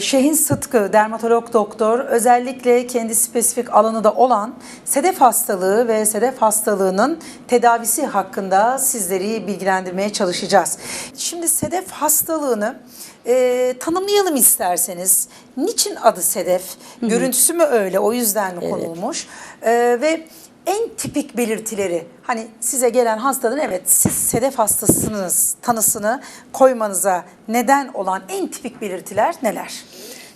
Şehin Sıtkı, dermatolog doktor, özellikle kendi spesifik alanı da olan sedef hastalığı ve sedef hastalığının tedavisi hakkında sizleri bilgilendirmeye çalışacağız. Şimdi sedef hastalığını e, tanımlayalım isterseniz. Niçin adı sedef? Görüntüsü mü öyle? O yüzden mi konulmuş? E, ve en tipik belirtileri hani size gelen hastanın evet siz sedef hastasınız tanısını koymanıza neden olan en tipik belirtiler neler?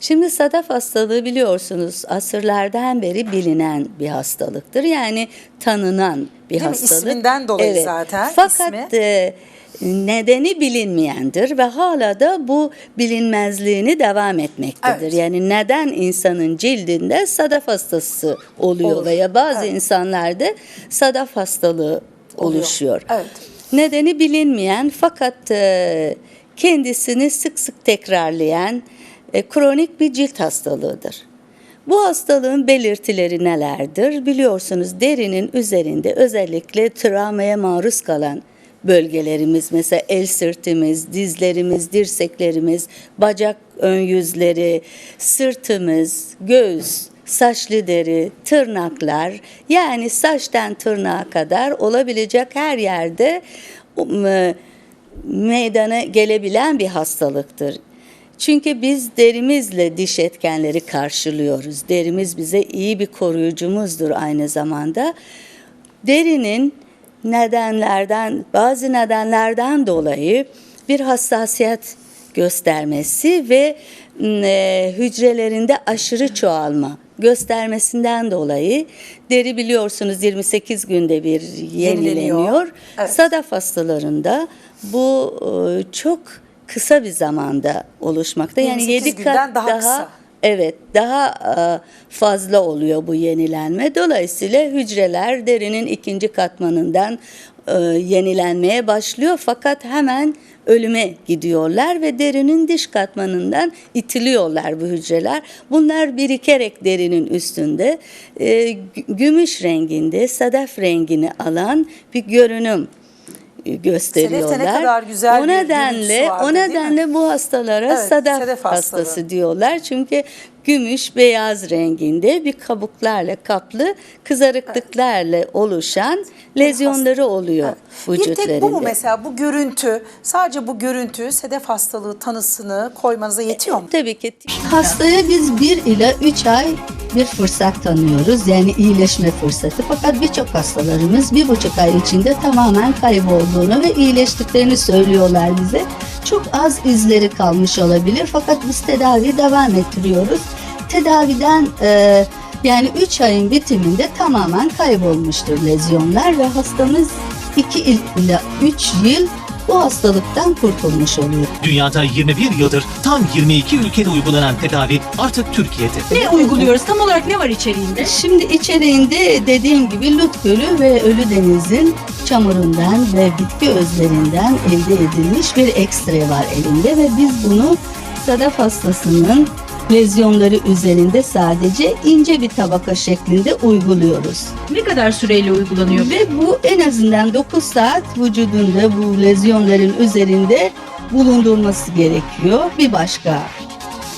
Şimdi sadaf hastalığı biliyorsunuz asırlardan beri bilinen bir hastalıktır. Yani tanınan bir Değil mi? hastalık. İsminden dolayı zaten, Fakat ismi. e, nedeni bilinmeyendir ve hala da bu bilinmezliğini devam etmektedir. Evet. Yani neden insanın cildinde sadaf hastası oluyor Olur. veya bazı Evet. insanlarda sadaf hastalığı Oluyor. oluşuyor. Evet. Nedeni bilinmeyen fakat e, kendisini sık sık tekrarlayan e, kronik bir cilt hastalığıdır. Bu hastalığın belirtileri nelerdir? Biliyorsunuz derinin üzerinde özellikle travmaya maruz kalan bölgelerimiz mesela el sırtımız, dizlerimiz, dirseklerimiz, bacak ön yüzleri, sırtımız, göğüs, saçlı deri, tırnaklar yani saçtan tırnağa kadar olabilecek her yerde um, e, meydana gelebilen bir hastalıktır. Çünkü biz derimizle diş etkenleri karşılıyoruz. Derimiz bize iyi bir koruyucumuzdur aynı zamanda. Derinin nedenlerden, bazı nedenlerden dolayı bir hassasiyet göstermesi ve e, hücrelerinde aşırı çoğalma göstermesinden dolayı deri biliyorsunuz 28 günde bir Yenileniyor. yenileniyor. Evet. Sadaf hastalarında bu e, çok kısa bir zamanda oluşmakta. Yani 28 7 günden kat daha daha, kısa. Evet daha e, fazla oluyor bu yenilenme. Dolayısıyla hücreler derinin ikinci katmanından e, yenilenmeye başlıyor fakat hemen ölüme gidiyorlar ve derinin dış katmanından itiliyorlar bu hücreler. Bunlar birikerek derinin üstünde e, gü- gümüş renginde sadaf rengini alan bir görünüm gösteriyorlar. Sedefte ne kadar güzel o bir nedenle görüntüsü vardı, o nedenle bu hastalara Evet, sedef hastalığı. hastası diyorlar. Çünkü gümüş beyaz renginde bir kabuklarla kaplı kızarıklıklarla oluşan lezyonları oluyor Bir tek bu mu vücutlarında. mesela bu görüntü sadece bu görüntü sedef hastalığı tanısını koymanıza yetiyor mu? Tabii ki Hastaya biz 1 ile 3 ay bir fırsat tanıyoruz. Yani iyileşme fırsatı. Fakat birçok hastalarımız bir buçuk ay içinde tamamen kaybolduğunu ve iyileştiklerini söylüyorlar bize. Çok az izleri kalmış olabilir. Fakat biz tedavi devam ettiriyoruz. Tedaviden e, yani 3 ayın bitiminde tamamen kaybolmuştur lezyonlar ve hastamız 2 ile 3 yıl bu hastalıktan kurtulmuş oluyor. Dünyada 21 yıldır tam 22 ülkede uygulanan tedavi artık Türkiye'de. Ne uyguluyoruz? Tam olarak ne var içeriğinde? Şimdi içeriğinde dediğim gibi Lut Gölü ve Ölü Deniz'in çamurundan ve bitki özlerinden elde edilmiş bir ekstre var elinde ve biz bunu sadaf hastasının lezyonları üzerinde sadece ince bir tabaka şeklinde uyguluyoruz. Ne kadar süreyle uygulanıyor? Ve bu en azından 9 saat vücudunda bu lezyonların üzerinde bulundurması gerekiyor. Bir başka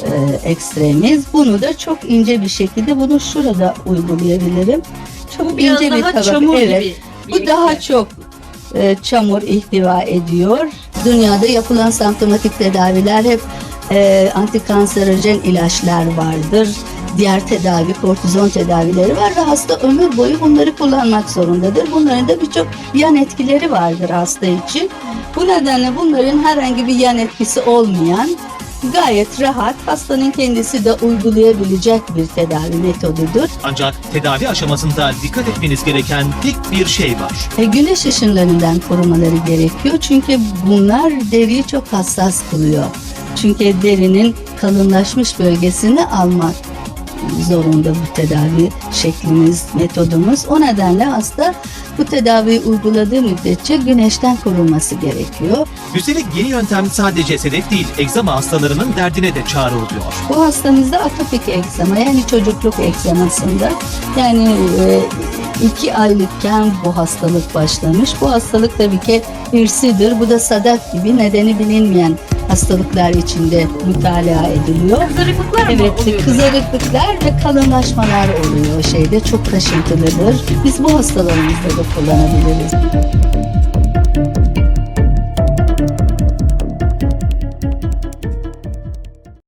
e, ekstremiz bunu da çok ince bir şekilde bunu şurada uygulayabilirim. Çok Bu ince bir daha tabaka. çamur evet. gibi. Bu daha çok e, çamur ihtiva ediyor. Dünyada yapılan semptomatik tedaviler hep e, antikanserojen ilaçlar vardır. Diğer tedavi, kortizon tedavileri var ve hasta ömür boyu bunları kullanmak zorundadır. Bunların da birçok yan etkileri vardır hasta için. Bu nedenle bunların herhangi bir yan etkisi olmayan gayet rahat hastanın kendisi de uygulayabilecek bir tedavi metodudur. Ancak tedavi aşamasında dikkat etmeniz gereken tek bir şey var. E, güneş ışınlarından korumaları gerekiyor. Çünkü bunlar deriyi çok hassas kılıyor. Çünkü derinin kalınlaşmış bölgesini almak zorunda bu tedavi şeklimiz, metodumuz. O nedenle hasta bu tedaviyi uyguladığı müddetçe güneşten korunması gerekiyor. Üstelik yeni yöntem sadece sedef değil, egzama hastalarının derdine de çare oluyor. Bu hastamızda atopik egzama yani çocukluk egzamasında yani e, iki aylıkken bu hastalık başlamış. Bu hastalık tabii ki irsidir. Bu da sadak gibi nedeni bilinmeyen hastalıklar içinde mutalaa ediliyor. Kızarıklıklar mı Evet, oluyor? kızarıklıklar ve kalınlaşmalar oluyor şeyde çok kaşıntılıdır. Biz bu hastalarımızda da kullanabiliriz.